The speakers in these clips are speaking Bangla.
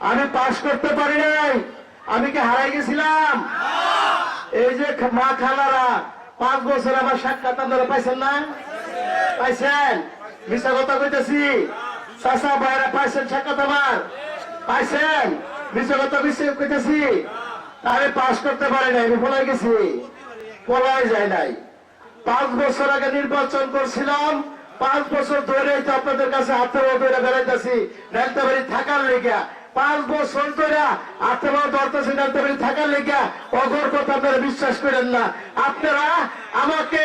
আমি পাশ করতে পারি নাই। আমি কি হারাই গেছিলাম? এই যে মা খালারা পাঁচ বছর আমার সাক্ষাৎ আপনারা পাইছেন না? পাইছেন? মিশা কথা কইতেছি। চাষা ভাইরা পাইছেন সাক্ষাৎ আমার? পাইছেন? মিশা কথা কইতেছি। আমি পাশ করতে পারি নাই আমি পলাই গেছি। পলাই যায় নাই। পাঁচ বছর আগে নির্বাচন করছিলাম। পাঁচ বছর ধরে তো আপনাদের কাছে হাতে বেড়াইতেছি। নেলতাবাড়ি থাকার লেগা পাঁচ বছর ধরে হাতে ধরতেছি নেলতাবাড়ি থাকার লেগা অগর কথা আপনারা বিশ্বাস করেন না। আপনারা আমাকে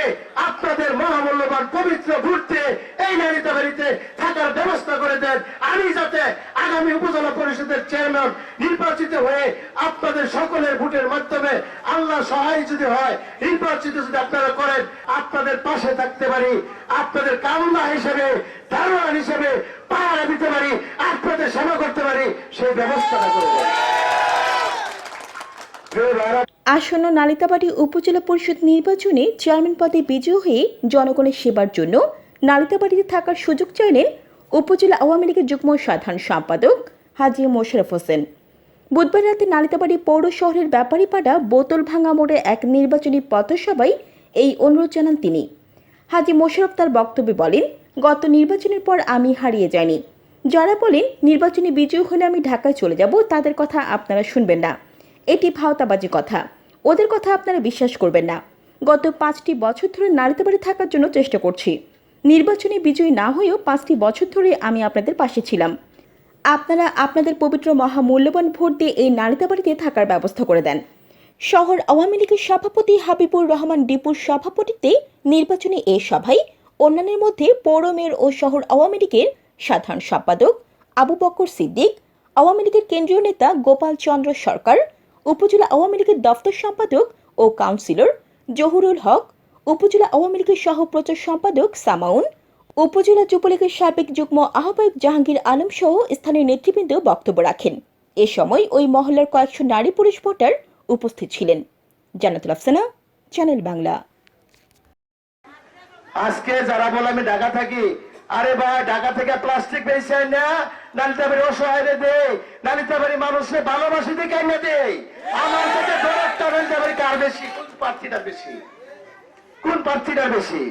আপনাদের মহামূল্যবান পবিত্র ভোটে এই নেলতাবাড়িতে থাকার ব্যবস্থা করে দেন। আমি যাতে আগামী উপজেলা পরিষদের চেয়ারম্যান নির্বাচিত হয়ে আপনাদের সকলের ভোটের মাধ্যমে আল্লাহ সহায় যদি হয়, নির্বাচিত যদি আপনারা করেন, আপনাদের পাশে থাকতে পারি। আপনাদের কামনা হিসেবে, দারোয়ান হিসেবে পাহারা দিতে পারি। আপনাদের সেবা করতে পারি, সেই ব্যবস্থাটা করে। আসন্ন নালিতাবাড়ি উপজেলা পরিষদ নির্বাচনে চেয়ারম্যান পদে বিজয়ী হয়ে জনগণের সেবার জন্য নালিতাবাড়িতে থাকার সুযোগ চাইলেন উপজেলা আওয়ামী লীগের যুগ্ম সাধারণ সম্পাদক হাজি মোশারফ হোসেন। বুধবার রাতে নালিতাবাড়ি পৌর শহরের ব্যাপারীপাড়া বোতল ভাঙা মোড়ে এক নির্বাচনী পথসভায় এই অনুরোধ জানান তিনি। হাজি মোশারফ তার বক্তব্যে বলেন, গত নির্বাচনের পর আমি হারিয়ে যাইনি। যারা বলেন নির্বাচনে বিজয়ী হলে আমি ঢাকায় চলে যাব, তাদের কথা আপনারা শুনবেন না। এটি ভাওতাবাজি কথা। ওদের কথা আপনারা বিশ্বাস করবেন না। গত পাঁচটি বছর ধরে নারীতাবাড়ি থাকার জন্য চেষ্টা করছি। নির্বাচনে বিজয়ী না হয়েও পাঁচটি বছর ধরে আমি আপনাদের পাশে ছিলাম। আপনারা আপনাদের পবিত্র মহামূল্যবান ভোট দিয়ে এই নারীতাবাড়িতে থাকার ব্যবস্থা করে দেন। শহর আওয়ামী লীগের সভাপতি হাবিবুর রহমান ডিপুর সভাপতিত্বে নির্বাচনী এই সভায় অন্যান্যের মধ্যে পৌর মেয়র ও শহর আওয়ামী লীগের সাধারণ সম্পাদক আবু বকর সিদ্দিক, আওয়ামী লীগের কেন্দ্রীয় নেতা গোপাল চন্দ্র সরকার, উপজেলা আওয়ামী লীগের দপ্তর সম্পাদক ও কাউন্সিলর জহুরুল হক, উপজেলা আওয়ামী লীগের সহ প্রচার সম্পাদক সামাউন, উপজেলা যুবলীগের সাবেক যুগ্ম আহ্বায়ক জাহাঙ্গীর আলম সহ স্থানীয় নেতৃবৃন্দ বক্তব্য রাখেন। এ সময় ওই মহল্লার কয়েকশো নারী পুরুষ ভোটার উপস্থিত ছিলেন। জানাতুল আফসানা, চ্যানেল বাংলা। আজকে যারা বলে আমি ঢাকা থাকি আরে ভাই, ঢাকা থেকে প্লাস্টিক পেয়েছে না নালিতাবাড়ি অসহায় দে। নালিতাবাড়ি মানুষে ভালোবাসি দিয়ে কেন দে? আমার কাছে দরদটা নালিতাবাড়ি কার বেশি? কোন প্রার্থীটা বেশি? কোন প্রার্থীটা বেশি?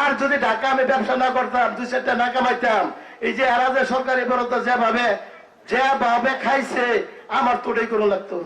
আর যদি ঢাকা আমি ব্যবসা না করতাম, দুই চারটা না কামাইতাম, এই যে এরা যে সরকারি বরত যেভাবে যেভাবে খাইছে, আমার তো ওটাই কোনো লাগতো।